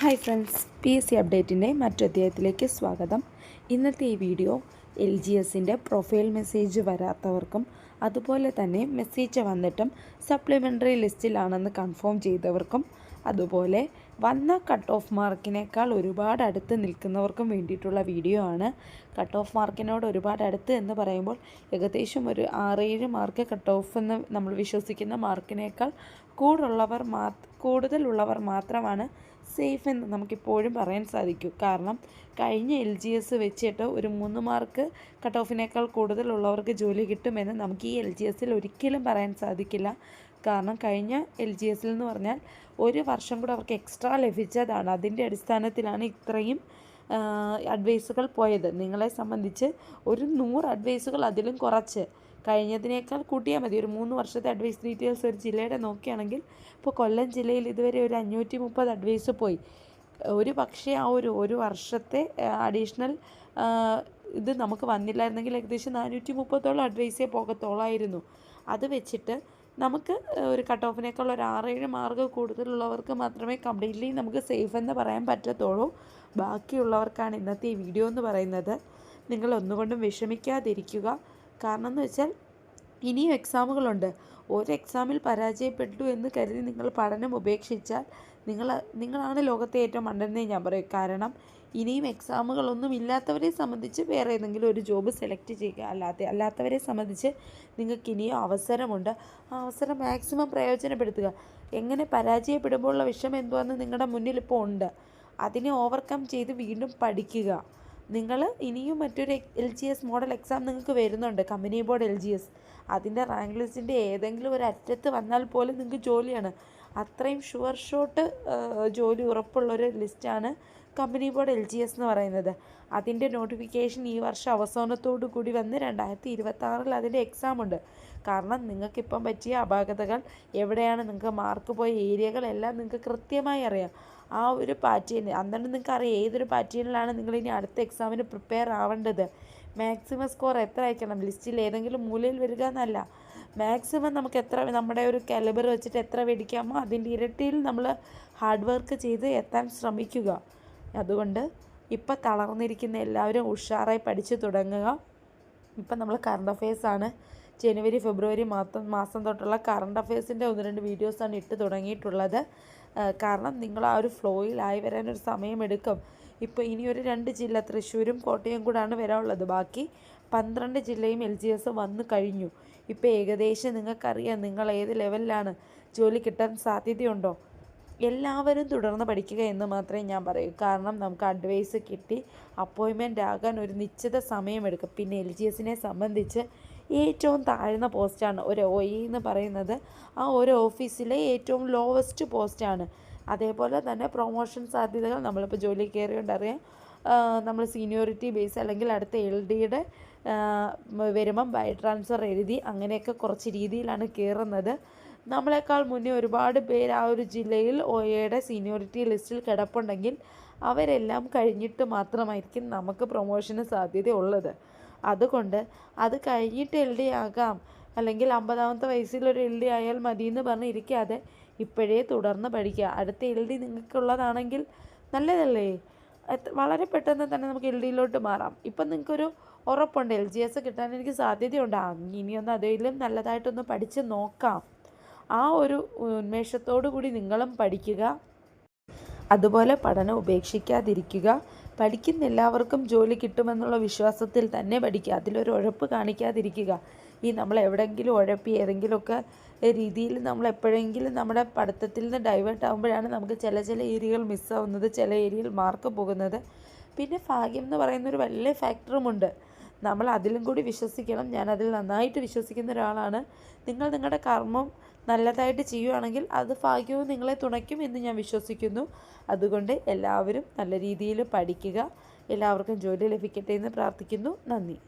Hi friends P S C അപ്ഡേറ്റിന്റെ മറ്റൊധ്യായത്തിലേക്ക് സ്വാഗതം. ഇന്നത്തെ ഈ വീഡിയോ എൽ ജി എസിന്റെ പ്രൊഫൈൽ മെസ്സേജ് വരാത്തവർക്കും അതുപോലെ തന്നെ മെസ്സേജ് വന്നിട്ടും സപ്ലിമെന്ററി ലിസ്റ്റിലാണെന്ന് കൺഫേം ചെയ്തവർക്കും അതുപോലെ വന്ന കട്ട് ഓഫ് മാർക്കിനേക്കാൾ ഒരുപാട് അടുത്ത് നിൽക്കുന്നവർക്കും വേണ്ടിയിട്ടുള്ള വീഡിയോ ആണ്. കട്ട് ഓഫ് മാർക്കിനോട് ഒരുപാട് അടുത്ത് എന്ന് പറയുമ്പോൾ ഏകദേശം ഒരു ആറേഴ് മാർക്ക് കട്ട് ഓഫ് എന്ന് നമ്മൾ വിശ്വസിക്കുന്ന മാർക്കിനേക്കാൾ കൂടുള്ളവർ മാ കൂടുതലുള്ളവർ മാത്രമാണ് സേഫ് എന്ന് നമുക്കിപ്പോഴും പറയാൻ സാധിക്കൂ. കാരണം കഴിഞ്ഞ എൽ ജി എസ് വെച്ചിട്ട് ഒരു മൂന്ന് മാർക്ക് കട്ട് ഓഫിനേക്കാൾ കൂടുതലുള്ളവർക്ക് ജോലി കിട്ടുമെന്ന് നമുക്ക് ഈ എൽ ജി എസിൽ ഒരിക്കലും പറയാൻ സാധിക്കില്ല. കാരണം കഴിഞ്ഞ എൽ ജി എസിൽ എന്ന് പറഞ്ഞാൽ ഒരു വർഷം കൂടെ അവർക്ക് എക്സ്ട്രാ ലഭിച്ചതാണ്. അതിന്റെ അടിസ്ഥാനത്തിലാണ് ഇത്രയും അഡ്വൈസുകൾ പോയത്. നിങ്ങളെ സംബന്ധിച്ച് ഒരു നൂറ് അഡ്വൈസുകൾ അതിലും കുറച്ച്. കഴിഞ്ഞതിനേക്കാൾ കൂട്ടിയാൽ മതി. ഒരു മൂന്ന് വർഷത്തെ അഡ്വൈസ് ഡീറ്റെയിൽസ് ഒരു ജില്ലയുടെ നോക്കുകയാണെങ്കിൽ ഇപ്പോൾ കൊല്ലം ജില്ലയിൽ ഇതുവരെ ഒരു അഞ്ഞൂറ്റി മുപ്പത് അഡ്വൈസ് പോയി. ഒരു പക്ഷേ ആ ഒരു ഒരു വർഷത്തെ അഡീഷണൽ ഇത് നമുക്ക് വന്നില്ലായിരുന്നെങ്കിൽ ഏകദേശം നാനൂറ്റി മുപ്പത്തോളം അഡ്വൈസേ പോകത്തോളായിരുന്നു. അത് വെച്ചിട്ട് നമുക്ക് ഒരു കട്ട് ഓഫിനേക്കാൾ ഒരു ആറേഴ് മാർക്ക് കൂടുതലുള്ളവർക്ക് മാത്രമേ കംപ്ലീറ്റ്ലി നമുക്ക് സേഫ് എന്ന് പറയാൻ പറ്റത്തുള്ളൂ. ബാക്കിയുള്ളവർക്കാണ് ഇന്നത്തെ ഈ വീഡിയോ എന്ന് പറയുന്നത്. നിങ്ങൾ ഒന്നുകൊണ്ടും വിഷമിക്കാതിരിക്കുക. കാരണം എന്ന് വെച്ചാൽ ഇനിയും എക്സാമുകളുണ്ട് ഒരു എക്സാമിൽ പരാജയപ്പെട്ടു എന്ന് കരുതി നിങ്ങൾ പഠനം ഉപേക്ഷിച്ചാൽ നിങ്ങൾ നിങ്ങളാണ് ലോകത്തെ ഏറ്റവും മണ്ടെന്നേ ഞാൻ പറയും. കാരണം ഇനിയും എക്സാമുകളൊന്നും ഇല്ലാത്തവരെ സംബന്ധിച്ച് വേറെ ഏതെങ്കിലും ഒരു ജോബ് സെലക്ട് ചെയ്യുക അല്ലാത്ത അല്ലാത്തവരെ സംബന്ധിച്ച് നിങ്ങൾക്ക് ഇനിയും അവസരമുണ്ട്. ആ അവസരം മാക്സിമം പ്രയോജനപ്പെടുത്തുക. എങ്ങനെ പരാജയപ്പെടുമ്പോഴുള്ള വിഷമം എന്തുവാന്ന് നിങ്ങളുടെ മുന്നിൽ ഇപ്പോൾ ഉണ്ട്. അതിനെ ഓവർകം ചെയ്ത് വീണ്ടും പഠിക്കുക. നിങ്ങൾ ഇനിയും മറ്റൊരു L G S model exam നിങ്ങൾക്ക് വരുന്നുണ്ട് company board L G S അതിന്റെ റാങ്ക് ലിസ്റ്റിന്റെ ഏതെങ്കിലും ഒരു അറ്റത്ത് വന്നാൽ പോലും നിങ്ങൾക്ക് ജോലിയാണ്. അത്രയും ഷുവർ ഷോട്ട് ജോലി ഉറപ്പുള്ളൊരു ലിസ്റ്റാണ് company board L G S എന്ന് പറയുന്നത്. അതിന്റെ നോട്ടിഫിക്കേഷൻ ഈ വർഷം അവസാനത്തോടു കൂടി വന്ന് രണ്ടായിരത്തി ഇരുപത്തി അതിന്റെ എക്സാം ഉണ്ട്. കാരണം നിങ്ങൾക്കിപ്പം പറ്റിയ അപാകതകൾ എവിടെയാണ് നിങ്ങൾക്ക് മാർക്ക് പോയ ഏരിയകളെല്ലാം നിങ്ങൾക്ക് കൃത്യമായി അറിയാം. ആ ഒരു പാറ്റേൺ അന്നേരം നിങ്ങൾക്ക് അറിയാം ഏതൊരു പാറ്റേണിലാണ് നിങ്ങൾ ഇനി അടുത്ത എക്സാമിന് പ്രിപ്പയർ ആവേണ്ടത്. മാക്സിമം സ്കോർ എത്ര അയക്കണം? ലിസ്റ്റിൽ ഏതെങ്കിലും മൂലയിൽ വരിക എന്നല്ല. മാക്സിമം നമുക്ക് എത്ര നമ്മുടെ ഒരു കാലിബർ വെച്ചിട്ട് എത്ര മേടിക്കാമോ അതിന്റെ ഇരട്ടിയിൽ നമ്മൾ ഹാർഡ് വർക്ക് ചെയ്ത് എത്താൻ ശ്രമിക്കുക. അതുകൊണ്ട് ഇപ്പം തളർന്നിരിക്കുന്ന എല്ലാവരും ഉഷാറായി പഠിച്ചു തുടങ്ങുക. ഇപ്പം നമ്മൾ കറണ്ട് അഫയേഴ്സാണ് ജനുവരി ഫെബ്രുവരി മാസം മാസം തൊട്ടുള്ള കറണ്ട് അഫയേഴ്സിന്റെ ഒന്ന് രണ്ട് വീഡിയോസാണ് ഇട്ട് തുടങ്ങിയിട്ടുള്ളത്. കാരണം നിങ്ങൾ ആ ഒരു ഫ്ലോയിലായി വരാനൊരു സമയമെടുക്കും ഇപ്പോൾ ഇനി ഒരു രണ്ട് ജില്ല തൃശ്ശൂരും കോട്ടയം കൂടാണ് വരാനുള്ളത്. ബാക്കി പന്ത്രണ്ട് ജില്ലയും എൽ ജി എസ് വന്നു കഴിഞ്ഞു. ഇപ്പോൾ ഏകദേശം നിങ്ങൾക്കറിയാം നിങ്ങൾ ഏത് ലെവലിലാണ് ജോലി കിട്ടാൻ സാധ്യതയുണ്ടോ. എല്ലാവരും തുടർന്ന് പഠിക്കുക എന്ന് മാത്രമേ ഞാൻ പറയൂ. കാരണം നമുക്ക് അഡ്വൈസ് കിട്ടി അപ്പോയിൻമെന്റ് ആകാൻ ഒരു നിശ്ചിത സമയമെടുക്കും. പിന്നെ എൽ ജി എസിനെ സംബന്ധിച്ച് ഏറ്റവും താഴ്ന്ന പോസ്റ്റാണ് ഒരു ഒ ഇ എന്ന് പറയുന്നത് ആ ഒരു ഓഫീസിലെ ഏറ്റവും ലോവസ്റ്റ് പോസ്റ്റാണ് അതേപോലെ തന്നെ പ്രൊമോഷൻ സാധ്യതകൾ നമ്മളിപ്പോൾ ജോലി കയറിയോണ്ടറിയാം നമ്മൾ സീനിയോറിറ്റി ബേസ് അല്ലെങ്കിൽ അടുത്ത എൽ ഡിയുടെ വരുമ്പം ബൈ ട്രാൻസ്ഫർ എഴുതി അങ്ങനെയൊക്കെ കുറച്ച് രീതിയിലാണ് കയറുന്നത്. നമ്മളെക്കാൾ മുന്നേ ഒരുപാട് പേര് ആ ഒരു ജില്ലയിൽ ഒ എയുടെ സീനിയോറിറ്റി ലിസ്റ്റിൽ കിടപ്പുണ്ടെങ്കിൽ അവരെല്ലാം കഴിഞ്ഞിട്ട് മാത്രമായിരിക്കും നമുക്ക് പ്രൊമോഷന് സാധ്യത ഉള്ളത് അതുകൊണ്ട് അത് കഴിഞ്ഞിട്ട് എൽ ഡി ആകാം. അല്ലെങ്കിൽ അമ്പതാമത്തെ വയസ്സിൽ ഒരു എൽ ഡി ആയാൽ മതി എന്ന് പറഞ്ഞ് ഇരിക്കാതെ ഇപ്പോഴേ തുടർന്ന് പഠിക്കുക. അടുത്ത എൽ ഡി നിങ്ങൾക്കുള്ളതാണെങ്കിൽ നല്ലതല്ലേ? വളരെ പെട്ടെന്ന് തന്നെ നമുക്ക് എൽ ഡിയിലോട്ട് മാറാം. ഇപ്പം നിങ്ങൾക്കൊരു ഉറപ്പുണ്ട് എൽ ജി എസ് കിട്ടാൻ എനിക്ക് സാധ്യതയുണ്ട്. ഇനിയൊന്ന് അതിലും നല്ലതായിട്ടൊന്ന് പഠിച്ച് നോക്കാം. ആ ഒരു ഉന്മേഷത്തോടു കൂടി നിങ്ങളും പഠിക്കുക. അതുപോലെ പഠനം ഉപേക്ഷിക്കാതിരിക്കുക. പഠിക്കുന്ന എല്ലാവർക്കും ജോലി കിട്ടുമെന്നുള്ള വിശ്വാസത്തിൽ തന്നെ പഠിക്കുക. അതിലൊരു ഉഴപ്പ് കാണിക്കാതിരിക്കുക. ഈ നമ്മൾ എവിടെയെങ്കിലും ഉഴപ്പി ഏതെങ്കിലുമൊക്കെ രീതിയിൽ നമ്മൾ എപ്പോഴെങ്കിലും നമ്മുടെ പഠിത്തത്തിൽ നിന്ന് ഡൈവേർട്ട് ആകുമ്പോഴാണ് നമുക്ക് ചില ചില ഏരിയകൾ മിസ്സാവുന്നത് ചില ഏരിയയിൽ മാർക്ക് പോകുന്നത്. പിന്നെ ഭാഗ്യം എന്ന് പറയുന്ന ഒരു വലിയ ഫാക്ടറുമുണ്ട് നമ്മൾ അതിലും കൂടി വിശ്വസിക്കണം. ഞാൻ അതിൽ നന്നായിട്ട് വിശ്വസിക്കുന്ന ഒരാളാണ്. നിങ്ങൾ നിങ്ങളുടെ കർമ്മം നല്ലതായിട്ട് ചെയ്യുകയാണെങ്കിൽ അത് ഭാഗ്യവും നിങ്ങളെ തുണയ്ക്കും എന്ന് ഞാൻ വിശ്വസിക്കുന്നു. അതുകൊണ്ട് എല്ലാവരും നല്ല രീതിയിൽ പഠിക്കുക. എല്ലാവർക്കും ജോലി ലഭിക്കട്ടെ എന്ന് പ്രാർത്ഥിക്കുന്നു. നന്ദി.